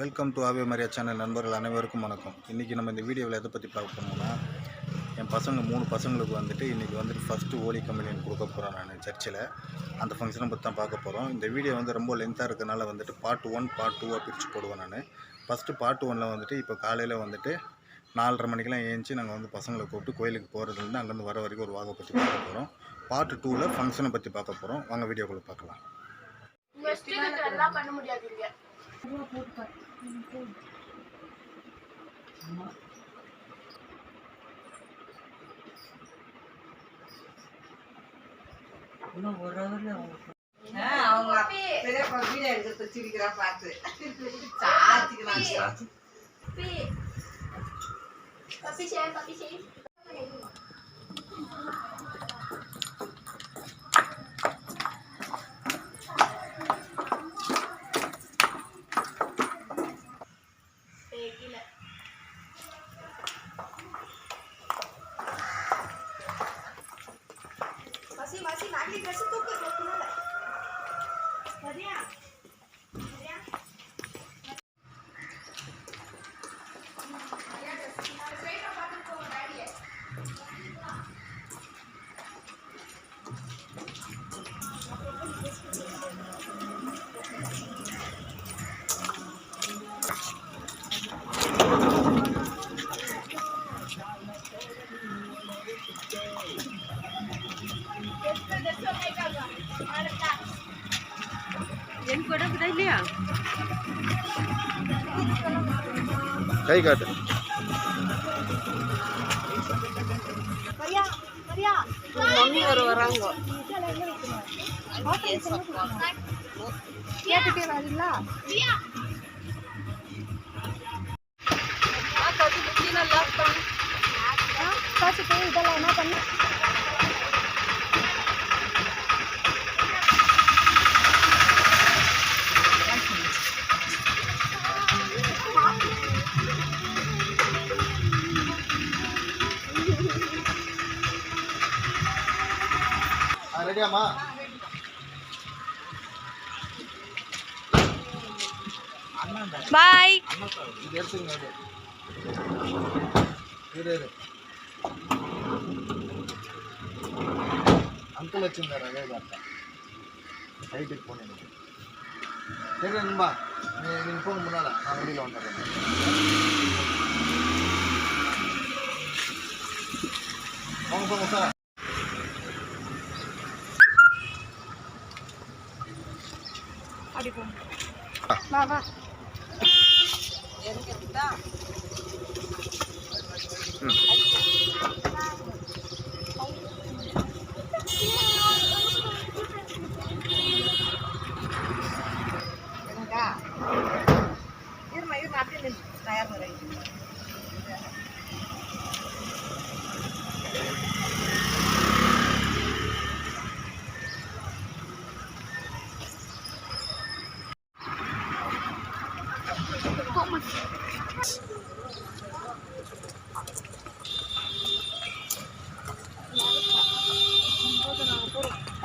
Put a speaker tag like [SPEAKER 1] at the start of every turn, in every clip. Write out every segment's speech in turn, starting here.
[SPEAKER 1] Welcome to ஆவே Maria channel நண்பர்கள் அனைவருக்கும் வணக்கம். இன்றைக்கி நம்ம இந்த வீடியோவில் எதை பற்றி பார்க்க போனோம்னா என் பசங்க மூணு பசங்களுக்கு வந்துட்டு இன்றைக்கி வந்துட்டு ஃபஸ்ட்டு ஓலி கம்பெனின்னு கொடுக்க போகிறேன் நான் சர்ச்சில் அந்த ஃபங்க்ஷனை பற்றி தான் பார்க்க போகிறோம் இந்த வீடியோ வந்து ரொம்ப லென்த்தாக இருக்கனால வந்துட்டு பார்ட் ஒன் பார்ட் டூவாக பிரித்து போடுவேன் நான். ஃபஸ்ட்டு பார்ட் ஒனில் வந்துட்டு இப்போ காலையில் வந்துட்டு நாலரை மணிக்கெலாம் ஏஞ்சி நாங்கள் வந்து பசங்களை கூப்பிட்டு கோயிலுக்கு போகிறதுலேருந்து அங்கேருந்து வர வரைக்கும் ஒரு வாகை பற்றி பார்க்க போகிறோம் பார்ட் டூவில் ஃபங்க்ஷனை பற்றி பார்க்க போகிறோம் வாங்க வீடியோக்குள்ளே பார்க்கலாம்.
[SPEAKER 2] முடியாது இங்க
[SPEAKER 3] அவங்க பெரியப்பா வீடியோ எடுக்கிறது சிரிக்கிறா பார்த்து சாத்திக்கலாம்
[SPEAKER 2] பப்பி பப்பி
[SPEAKER 4] Dikasih. இல்லையா?
[SPEAKER 1] கை காட்டு.
[SPEAKER 4] மம்மி ஒரு வராங்க.
[SPEAKER 2] கேட்டுட்டே வரீங்களா இதெல்லாம் என்ன பண்ண?
[SPEAKER 1] ரெடியாம்மா.
[SPEAKER 4] பாய்.
[SPEAKER 1] இது எடுத்துங்க. இரு இரு. அங்கிள் வச்சிருந்தாரு அதே பார்த்தேன் சைட்டுக்கு போனேன் சரி நண்பா நீ நீங்கள் போக முன்னால. நான் வெளியில் வந்துடுறேன். போங்க போங்க சார்.
[SPEAKER 4] அப்படி போ.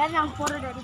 [SPEAKER 2] சரி நாங்கள் போடுறோம் டாடி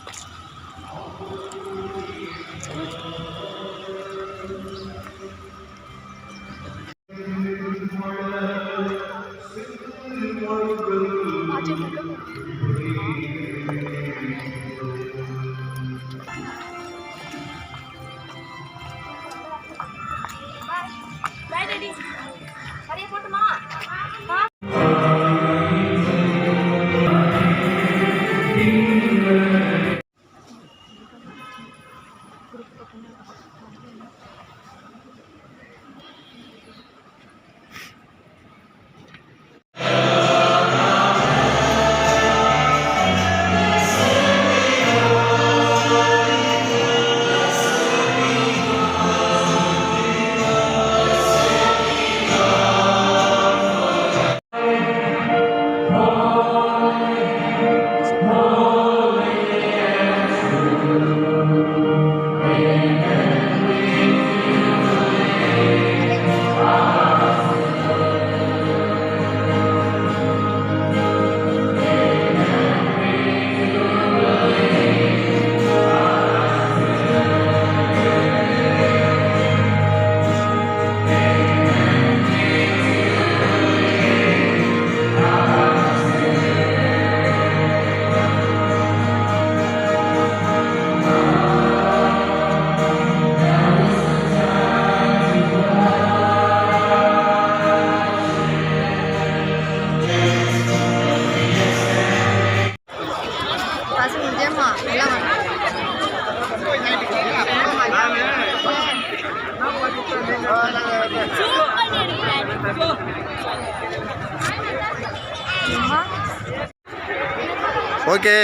[SPEAKER 4] ஓகே.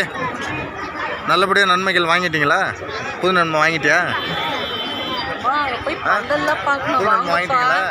[SPEAKER 4] நல்லபடியாக நன்மைகள் வாங்கிட்டீங்களா? புது நன்மை வாங்கிட்டியா? புது நன்மை வாங்கிட்டீங்களா?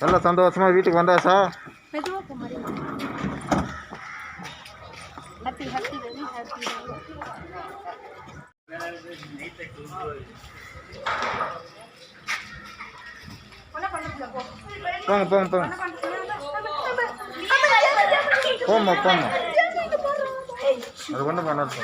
[SPEAKER 4] நல்லா சந்தோஷமா வீட்டுக்கு வந்தாச்சா போங்க போங்க போங்க. போம்மா போம்மா. அது ஒன்றும் பண்ணாது